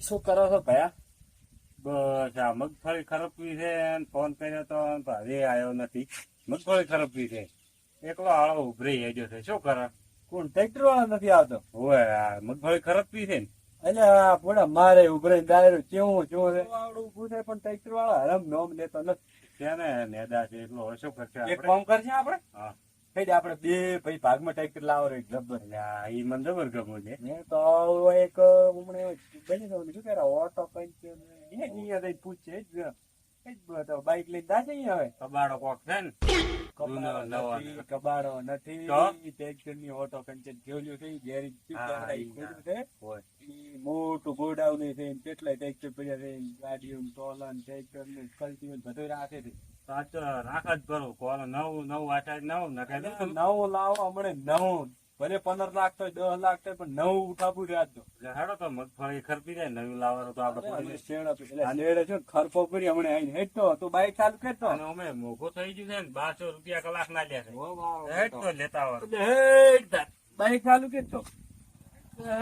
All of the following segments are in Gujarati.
શું કરો છો ભયા? બસ આ મગફળી ખરપવી છે ફોન કર્યો તો હજી આવ્યો નથી. મગફળી ખરપવી છે. એકલો આળો ઉભરી હેજો છે. શું કરે? કોણ ટ્રેક્ટર વાળો નથી આવતો? હોય આ મગફળી ખરપવી છે ને? એટલે આ પોડા મારે ઉભરે ડાયરો કેવું કેવું છે? આવડું ઊભું થાય પણ ટ્રેક્ટર વાળા હરમ નોમ લેતો નથી. ને નેદા છે એટલો ઓછો ખર્ચે કરશે એક કામ કરશે આપણે. હા. કઈ આપણે બે ભાઈ ભાગમાં ટ્રેક્ટર લાવો રે જબ્બર એ મને જબર ગમો છે. મેં તો એક ઉમણે બની ગયું શું કરે ઓટો કઈ છે ને અહીંયા જઈ પૂછે જ. બાઈક લઈને અહીંયા હવે કબાડો કોક છે ને? કબાડો નથી, ટ્રેક્ટરની ઓટો કંચન કેવલ્યું છે. ગેરેજ મોટું ગોડાઉન છે કેટલા ટ્રેક્ટર પડ્યા છે ગાડીઓ ટોલન ટ્રેક્ટર ને કલ્ટી બધું રાખે છે. સાચો રાખ જ ભરું કોલ નવું નવું આટા નવું નખાય. દઉં લાવો હમણે નવું. ભલે પંદર લાખ તો દસ લાખ તો પણ નવું એટલે હેડો તો મગફળી ખરપી જાય નવી લાવવાનું તો એટલે છે ખરપો કરી હમણે આઈને હેઠતો તો બાઈક ચાલુ કરતો. અને અમે મોઘું થઈ ગયું છે ને બારસો રૂપિયા કલાક ના લે છે. હેડ તો લેતા આવવાનું. એટલે બાઈક ચાલુ કરતો.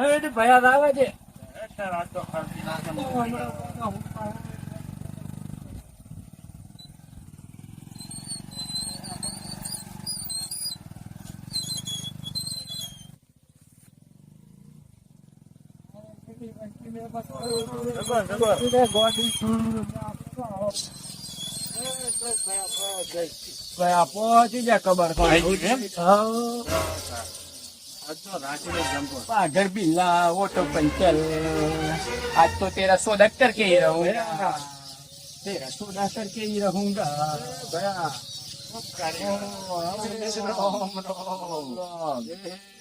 હેઠ ભયા આવે છે. હેડ તાર તો ખરપી નાખે. પહોંચી જાય ખબર આગળ બિલ્લા ઓટો પંચર આજ તો તેરા સો ડક્ટર કે રહુંગા તેરા સો ડક્ટર કે રહુંગા ગયા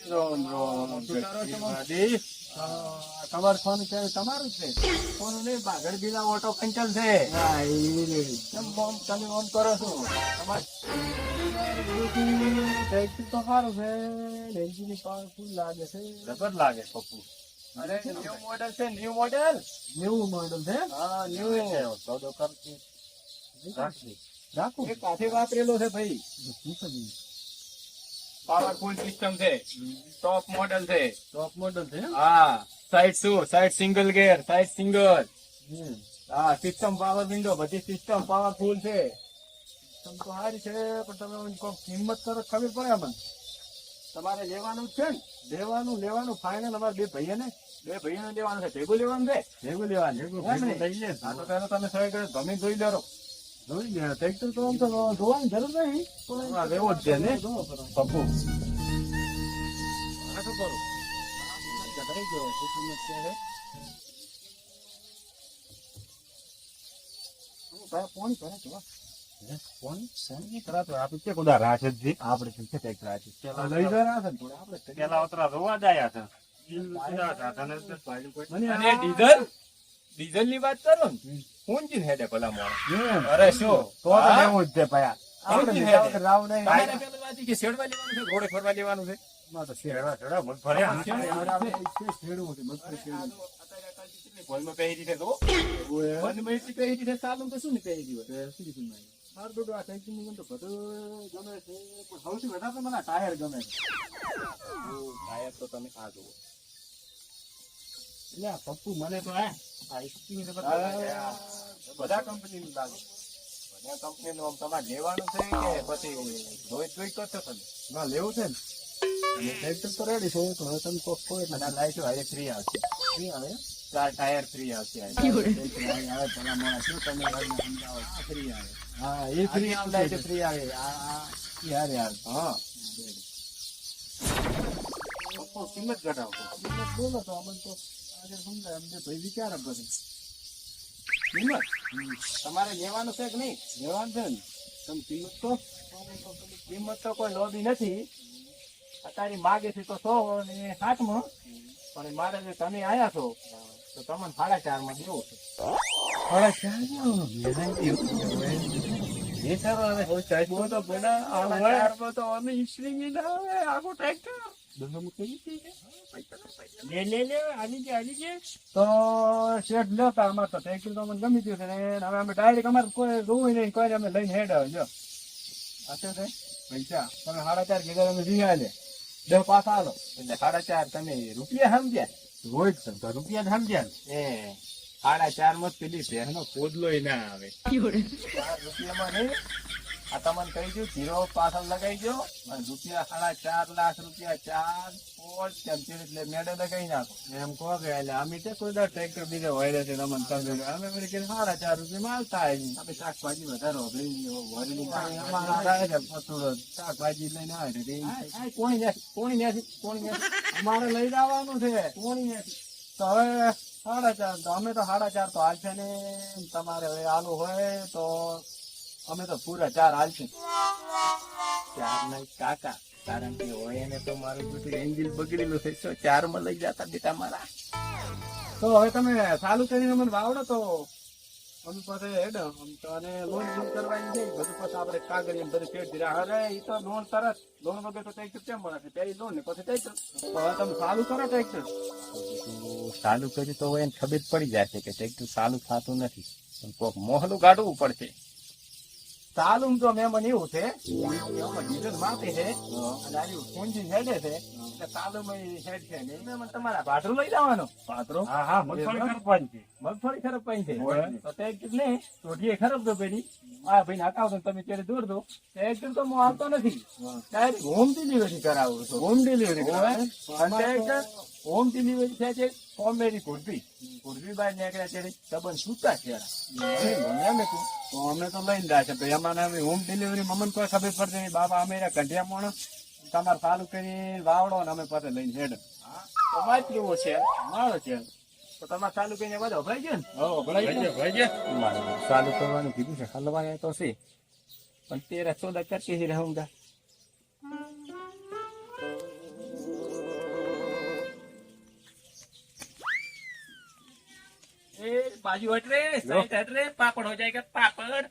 રોમ રોમ રોમ રોમ તમારું ફોન છે તમારું છે? ફોન નહીં બાગડ જિલ્લા ઓટો પંચર છે. તમે ઓન કરો છો? ટેક્સી તો સારું છે ટેક્સીની પાવરફુલ લાગે છે. જબર લાગે પપ્પુ. અરે ન્યુ મોડેલ છે ન્યુ મોડેલ ન્યુ મોડેલ છે? હા ન્યુ એ તો દોકાન રાખી રાખું કાઠે વાપરેલો છે ભાઈ. પાવરફુલ સિસ્ટમ છે. ટોપ મોડલ છે. ટોપ મોડલ છે હા. સાઈડ શું? Side single gear side single હા સિસ્ટમ પાવર વિન્ડો બધી સિસ્ટમ પાવરફુલ છે. સિસ્ટમ તો સારી છે પણ તમે કોઈ કિંમત કરો ખબર પડે મને તમારે લેવાનું છે ને. લેવાનું લેવાનું ફાઇનલ અમારે બે ભાઈએ ને બે ભાઈને લેવાનું છે. ભેગું લેવાનું છે? ભેગું લેવાનું ભેગું એમ થઈ જાય. તો પહેલા તમે સહી કરો ગમે જોઈ લેરો. ટ્રેક્ટર તો આમ તો જોવાની જરૂર નહીં પણ લેવો જ છે ને? પપ્પુ આ શું કરું જગાઈ ગયો છે હવે? હું ફોન કરે છે, ફોન નહીં કરાતો આપણે કે કુદા આપણે છે ટ્રેક્ટર આ છે? પેલા લઈ જવાના છે ને થોડા આપણે પેલા ઉતરા રોવા જ આયા. મને ડીઝલ? ડીઝલની વાત કરો ને ઊંચી હેડે ભલા મોડે. અરે શું? તો એવું જ છે આપણે રાવ નહીં પેલું કે શેડવા લેવાનું છે? ઘોડે ફરવા લેવાનું છે? માં તો છે. પહેરી છે તો? ઓય. એટલી પહેરી છે સાલું તો શું ને પહેરી હોય શું કીધું મેં? મારું બેટું આ સાયકલની તો બધું ગમે છે. પણ સૌથી વધારે તો મને ટાયર ગમે છે. ટાયર તો તમે આ જુઓ. એટલે આ પપ્પુ મને તો આ આઈસ્ક્રીમ બધા બધા કંપનીનું લાગે બધા કંપનીનું આમ તમારે લેવાનું છે કે પછી જોઈ જોઈ કરશો તમે? ના લેવું છે ને. ટ્રેક્ટર તો રેડી છે પણ હવે તમે કોક કોઈ અને લાઈટો હારે ફ્રી આવશે. નહીં આવે? ચાર ટાયર ફ્રી આવશે આવે પેલા શું તમે સમજાવો ફ્રી આવે. હા એ ફ્રી આ આવશે ફ્રી આવે આ યાર યાર હા. પપ્પુ કિંમત ઘટાડો. બોલો તો અમને તો. આગળ સમજાય અમને ભાઈ વિચાર જ કિંમત તમારે લેવાનું છે કે નહીં? લેવાનું છે ને. તમે કિંમત તો? કિંમત તો કોઈ લોભી નથી. અત્યારે માગે છે તો સો ને સાતમાં. પણ મારે જે તમે આયા છો તો તમને સાડા ચારમાં દેવું છે. સાડા ચાર તો બધા આખું ટ્રેક્ટર લે લે લે આની જે આની જે તો શેઠ લેતા અમારે તો ટ્રેક્ટર તો અમને ગમી ગયું છે ને હવે અમે ડાયરેક્ટ અમારે કોઈ જોવું નહીં કોઈ અમે લઈને હેડ આવે જો. આ છે? પૈસા. તમે સાડા ચાર કીધા અમે વીઘા લે દસ પાછા આલો. એટલે સાડા ચાર તમે રૂપિયા સમજ્યા? હોય જ રૂપિયા સમજ્યા એ સાડા ચારમાં પેલી શહેરનો પોદલો ના આવે. રૂપિયામાં નહીં આ તમને કહી દઉં જીરો પાછળ લગાઈ દો અને રૂપિયા સાડા ચાર લાખ રૂપિયા ચાર પોચ તેમ એટલે મેડે લગાઈ નાખો. એમ કહો કે એટલે અમે તે કોઈ દાડો ટ્રેક્ટર બીજો હોય છે તમને તમે અમે વળી કીધું સાડા ચાર રૂપિયા માલ થાય શાકભાજી વધારે પતુડો શાકભાજી લઈને આવે છે કોણી નથી કોણી નથી કોણી નથી અમારે લઈ જવાનું છે કોણી નથી તો હવે સાડા ચાર તો અમે તો સાડા ચાર તો હાલ છે ને તમારે હવે આલુ હોય તો અમે તો પૂરા ચાર હાલશું. ચાર નહીં, કાકા. કારણ કે હોય એને તો મારું બધું એન્જિન બગડેલું થઈ તો ચારમાં લઈ જતા બેટા મારા. તો હવે તમે ચાલુ કરીને મને વાવડો તો. અમે પાસે હેડ અને લોન બૂન કરવાની છે. બધું પછી આપણે કાગળ એમ બધું પેટ દીધા. અરે એ તો લોન તરત લોન વગર તો ટ્રેક્ટર કેમ મળે છે? પેલી લોન ને, પછી ટ્રેક્ટર હવે તમે ચાલુ કરો ટ્રેક્ટર ચાલુ કર્યું તો એને ખબર પડી જાય છે કે ટ્રેક્ટર ચાલુ થતું નથી. કોક મોહલું કાઢવું પડશે. ચાલુ તો મેં મને એવું છે. ડીઝલ માપે છે. અને આ એન્જિન હેડે છે. એટલે ચાલુ માં હેડ છે ને એમાં મને તમારા ભાડું લઈ જવાનો. પાત્રો હા હા મગફળી ખરપવાની છે. મગફળી ખરાબ પડી છે. તો ટ્રેક્ટર ને ચોટીએ ખરાબ દો પેલી. આ ભાઈ નાખાવ તો તમે ત્યારે દૂર દો. ટ્રેક્ટર તો હું આવતો નથી. ડાયરેક્ટ હોમ ડિલિવરી કરાવું છું. Home delivery tractor home delivery થાય છે કોમેડી કુર્બી કુર્બી બાય નીકળ્યા છે સંબંધ છૂટા છે અમે તો અમે તો લઈને જાય છે ભાઈ અમારે અમે હોમ ડિલિવરી મમને કોઈ ખબર પડતી નહીં. બાબા અમે કંઢિયા માણસ તમારે ચાલુ કરી વાવડો ને અમે પાસે લઈને હેડ. તો વાત કેવો છે? મારો છે. તો તમારે ચાલુ કરીને બધો ભાઈ ગયો ને? હો ભાઈ છે મારે ચાલુ કરવાનું કીધું છે હલવાનું તો છે. પણ તેરા ચોદા કરતી રહેવું રહુંગા? બાજુ હટ સાઈડ હટ પાપડ હો જાયગા પાપડ.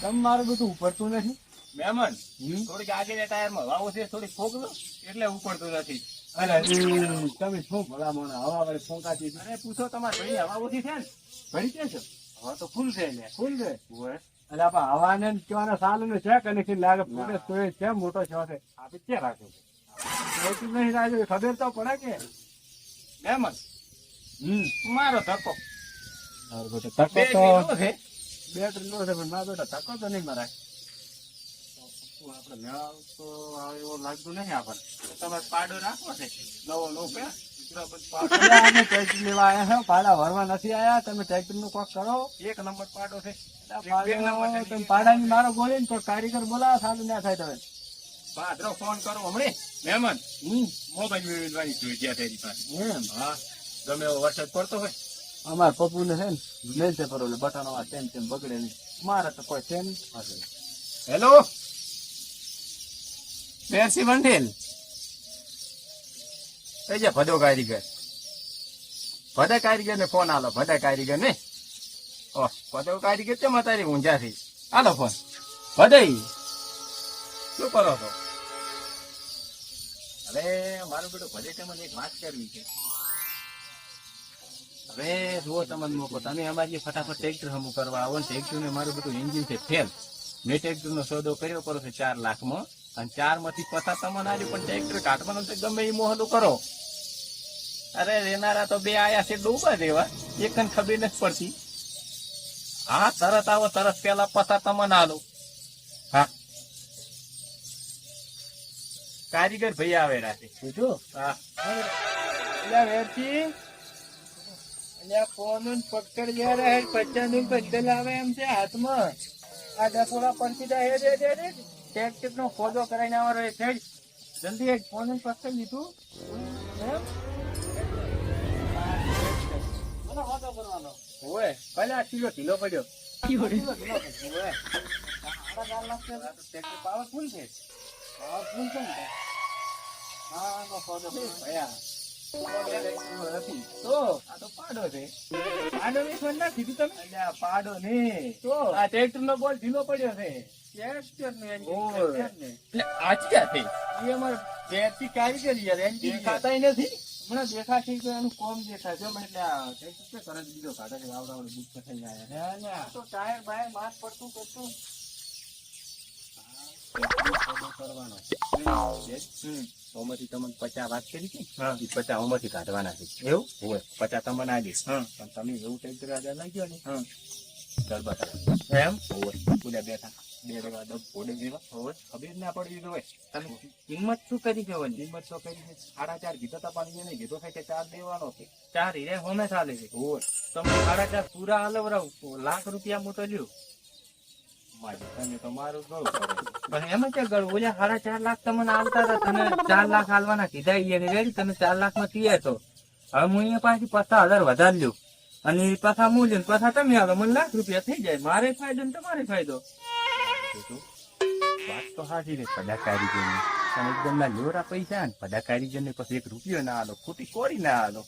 તમ મારું બધું ઉપડતું નથી? મેમન થોડીક આગળ ટાયરમાં વાવો છે ફોક લો એટલે ઉપડતું નથી. અરે તમે શું ભલામણ હવા વડે ફોંકાતી અરે પૂછો તમારે ભાઈ હવા ઓછી છે ને? ભરી ક્યાં હવા તો ફૂલ છે ને ફૂલ છે એટલે આપણે હવાને કહેવાના સાલું ને છે કનેક્શન લાગે ફૂટે તો એ છે મોટો છે છે આપણે ક્યાં રાખો એટલું નહીં રાખ્યું ખબર તો પડે કે. મહેમાન હમ. મારો ધક્કો. મારો બેટો ધક્કો તો છે. બેટરી નો છે પણ મારો બેટો ધક્કો તો નહીં મરાય આપણે મેળાવ તો એવો લાગતું નહીં આપણને. તમારે પાડો રાખવો છે? નવો નવો પે અમે ટ્રેક્ટર લેવા આવ્યા છો ભાડા ભરવા નથી આયા. તમે ટ્રેક્ટરનું કોક કરો. એક નંબર પાડો છે. ભાડો તમે ભાડાની મારો બોલી ને કોઈ કારીગર બોલાવો સારું ના થાય તમે ભાદરો ફોન કરો હમણે. મહેમાન હું મોબાઈલ મેળવવાની સુવિધા તેરી પાસે. એમ? હા ગમે એવો વરસાદ પડતો હોય. અમાર પપ્પુ ને છે ને મેલ છે પરો બટાનો આ તેમ તેમ બગડે નહીં. મારે તો કોઈ છે હેલો. મેરસી બંધેલ કઈ જા ભદો કારીગર. ભદા કારીગર ને ફોન આલો. ભદા કારીગર ને? ઓહ ભદો કારીગર કેમ તારી ઊંઝા થઈ? આલો ફોન. ભદાઈ શું કરો છો? હવે મારું બેટો ભદે તમને એક વાત કરવી છે? હવે જુઓ તમને મોકો. તમે અમારી ફટાફટ ટ્રેક્ટર હમું કરવા આવો ને ટ્રેક્ટર ને મારું બધું એન્જિન છે ફેલ મેં ટ્રેક્ટર નો સોદો કર્યો, કરો છે ચાર લાખમાં. અને ચારમાંથી પસાર તમને આવ્યું પણ ટ્રેક્ટર કાઢવાનો તો ગમે એ મોહલું કરો. અરે રેનારા તો બે આયા છે ડૂબા દેવા એક ખબર નથી પડતી. હા તરત આવો તરત પેલા પસાર તમને આલો હા. કારીગર ભાઈ આવે રાતે પૂછો? હા. એટલે વેરથી એટલે ફોન પકડ ગયા રહે પચાસ બદલ આવે એમ છે હાથમાં. આ ડકોરા પડતી તા હે દે દે ટેક નો ફોજો કરાઈને આવવાનો એ છે જલ્દી એક ફોન પકડ લીધું. ઓય ભલે આ કિલો ઢીલો પડ્યો. પાવરફુલ છે. પાવરફુલ છે ને? હા ફોજો ભયા તો આ તો પાડો છે આનો વિશ ના કીધું તમે અલ્યા પાડો ને તો આ ટ્રેક્ટર નો બોલ ઢીલો પડ્યો છે ટ્રેક્ટર ને ઓય. એટલે આજ ક્યાં એ અમારે બેટરી કારીગર યાર એન્જિન ખાતાય નથી હમણાં દેખાશે તો એનું કોમ દેખાય છે એટલે આ કંઈક શું કરે છે બીજો કાઢે છે આવડાવડો દુઃખ થઈ જાય તો ટાયર બાય માર પડતું કરતું કરવાનો ઓમાંથી તમને પચાસ વાત કરી હતી એ પચાસ ઓમાંથી કાઢવાના છે. એવું? હોય. પચાસ તમને આ દઈશ પણ તમે એવું કઈ આગળ લઈ ગયો ને ગરબા એમ? હોય. પૂરા બેઠા. બે રેવા દબ ફોડે જેવા. હોય. ખબર ના પડવી જોઈએ તમે કિંમત શું કરી વળી? કિંમત તો કરી સાડા ચાર કીધો તો પણ એને કીધો કે ચાર દેવાનો છે. ચાર હીરે હોમે ચાલે છે. હોય. તમે સાડા ચાર પૂરા હલવરાવ. લાખ રૂપિયા મોટો લ્યો. તમે પાછી તમે મને લાખ રૂપિયા થઈ જાય. મારે ફાયદો ને તમારે ફાયદો. વાત તો સાચી છે બધા કારીગરની પણ એકદમ ના લોરા પૈસા ને બધા કારીગરને પછી એક રૂપિયો ના આલો, ખોટી કોરી ના આલો.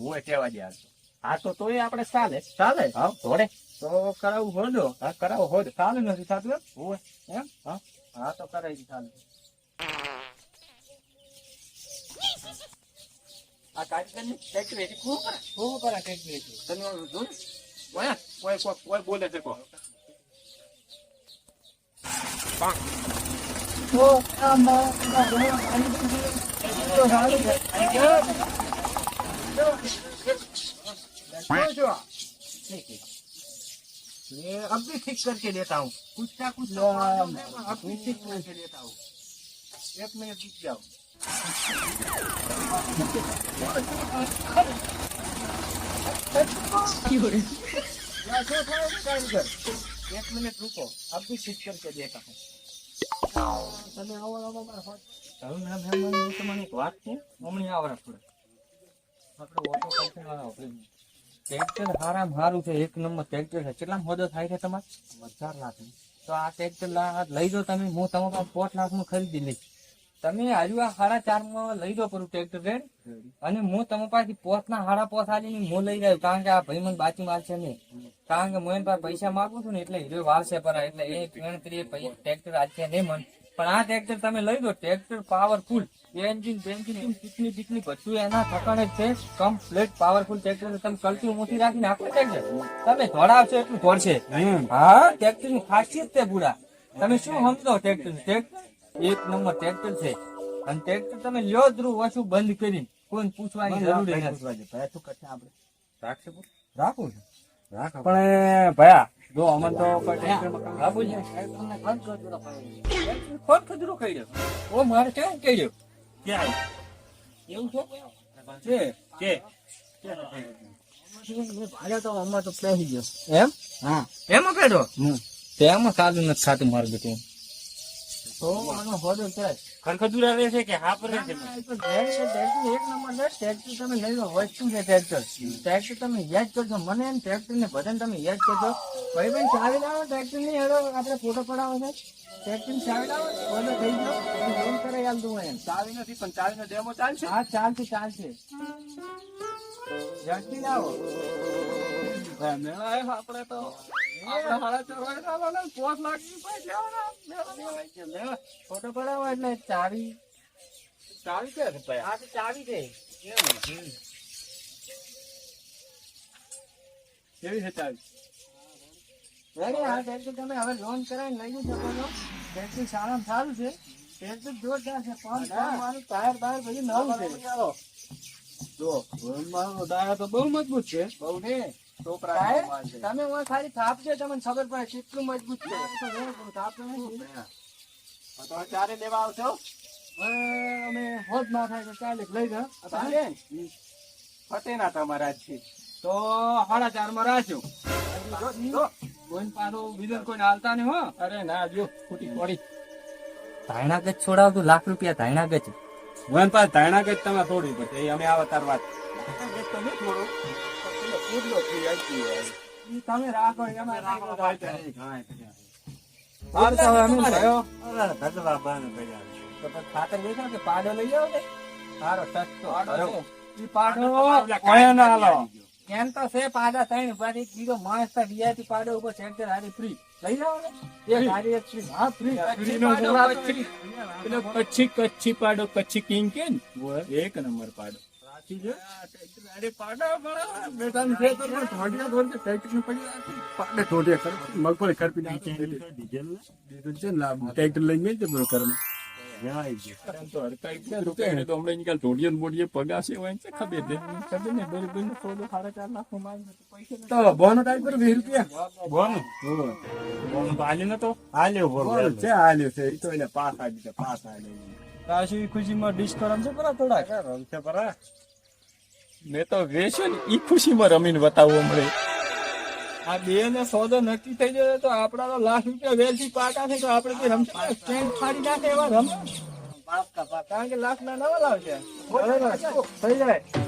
હું કેવા દે હાલતો હા તો તોય આપણે ચાલે ચાલે હા થોડે તો કરાવું હોજો. હા કરાવો હોજ. ચાલે નથી થતું એમ? હોય એમ? હા. હા તો કરાવી ચાલે. આ ફેક્ટરી હતી ખૂબ શું કરે કંઈક નહીં તમે જો ને? કોઈ કોઈ કોઈ- કોઈ બોલે છે કોઈ ये अब भी ठीक करके देता हूँ कुछ ना कुछ तो प्रॉब्लम है, पर अब भी ठीक करके देता हूँ एक मिनट रुक जाओ क्या क्यों था ये कारीगर? एक मिनट रुको अब भी ठीक करके देता हूँ તમે આવો આવો મારા હોત. તારું નામ હેમંત, હું તમને એક વાત કહું? હમણાં આવો રાખો. આપણે ઓટો કંપની વાળા આપણે ટ્રેક્ટર હારામ હારું છે એક નંબર ટ્રેક્ટર છે. કેટલા મોડો થાય છે તમારે? ચાર લાખ તો આ ટ્રેક્ટર લઈ દો તમે હું તમારા પાંચ લાખમાં ખરીદી લઈશ. તમે હજુ આ સાડા ચારમાં લઈ દો પરું ટ્રેક્ટર રેડ અને હું તમારા પાસેથી પોત ના હાડા પોત આલી હું લઈ રહ્યો કારણ કે આ ભાઈ મને બાકી મારશે નહીં. કારણ કે હું પાસે પૈસા માગું છું ને એટલે હીરો વાળશે પર એટલે એ ગણતરી ટ્રેક્ટર આજે નહીં મન. પણ આ ટ્રેક્ટર તમે લઈ દો ટ્રેક્ટર પાવરફુલ એન્જિન બેન્જિન ટીકની ટીકની બધું એના ઠકાણે છે. કમ્પ્લીટ પાવરફુલ ટ્રેક્ટર તમે કલ્ટી મોટી રાખી નાખો ટ્રેક્ટર તમે દોડાવશો એટલું દોડશે હા ટ્રેક્ટરની ખાસિયત છે પૂરા તમે શું સમજો ટ્રેક્ટર ટ્રેક્ટર એક નંબર ટ્રેક્ટર છે. અને ટ્રેક્ટર તમે લ્યો ધ્રુવ ઓછું બંધ કરી કોઈ પૂછવાની જરૂર નથી. રાખું છું? પણ ભયા જો અમને તો ટેન્શન ફોન ખજરો કહી દો. ઓ મારે કેમ કહી દો? ક્યાં એવું છે? પેસી ગયો એમ? હા. એમાં પેડો તેમાં ચાલુ નથી ખાતું મારું બેટું. તો આનો હોદો થાય ખરખદુરા રહે છે કે હા પર રહે છે? એક નંબર છે. ટ્રેક્ટર તમે લઈ લો વસ્તુ છે ટ્રેક્ટર ટ્રેક્ટર તમે યાદ કરજો મને એમ ટ્રેક્ટર ને બધાને તમે યાદ કરજો. ભાઈ બેન ચાવી લાવો ટ્રેક્ટરની હેડો આપણે ફોટો પડાવો છે. ટ્રેક્ટરની ચાવી લાવો ફોટો થઈ ગયો. ફોન કરે યાદ દઉં એમ. ચાવી નથી પણ ચાવી નો ડેમો ચાલશે? હા ચાલશે ચાલશે. ઝડપી લાવો. તો. ફોટો પડાવો એટલે ચાવી. ચાવી કે? ચાવી છે. કેવી? છે ચાવી? આ ટ્રેક્ટર તમે હવે લોન કરાવીને લઈ શકો છો ટ્રેક્ટર સારામાં સારું છે. ટ્રેક્ટર જોરદાર છે. પણ મારું ટાયર બાયર બધું નવું છે. જો મારો ટાયર તો બહુ મજબૂત છે. બહુ ને ટાયર તમે ઓય ખાલી થાપજો તમને ખબર પડે કેટલું મજબૂત છે. તો ચારે લેવા આવશો? અમે હોજ ના થાય ચાલે લઈ જાઓ. ફતે ના. તમારા જ છે તો સાડા ચારમાં રાખ્યો કોઈ પાછો બીજો કોઈ હાલતા નહીં હો. અરે ના જો ખોટી પડી. ધાયણા ગજ છોડાવતું લાખ રૂપિયા ધાયણા ગજ. વન પાસ ધારણા કે તમે થોડી પડશે. અમે આ તાર વાત. તમે થોડો તમે રાખો એમાં રાખો હાલ તો હવે અમે ગયો ધગલા બાને ભર્યા તો પછી ખાતર વેચો કે પાડો લઈ આવો કે સારો સસ્તો પાડો ઈ પાડો. ઓયા ના હાલો એમ તો છે પાડા ત્રણ પછી એક માણસ તો વીઆઈપી પાડો ઉપર ટ્રેક્ટર હારી ફ્રી લઈ જાઓ ને એક હારી એક ફ્રી હા ફ્રી ફ્રી નો પેલો કચ્છી કચ્છી પાડો કચ્છી કિંગ કે એક નંબર પાડો. રાખી છે? અરે પાડા પાડા. બેટાનું છે તો પણ ઢોઢિયા ઢોઢિયા ટ્રેક્ટરને પડી. પાડે મગફળી નાખી. ડીઝલ છે લાભ. ટ્રેક્ટર લઈને પૈસા આવી પાસ આવી છે થોડાક. રમશે પરા. મેં તો વેચ્યો ને ઈ ખુશીમાં રમીને બતાવવો મળે. આ બે ને સોદો નક્કી થઈ જાય તો આપડા તો લાખ રૂપિયા વેલથી પાકા છે તો આપણે કોઈ સ્ટેન્ડ ફાડી નાખે એવા રમે. કારણ કે લાખ ના નવા લાવશે થઈ જાય.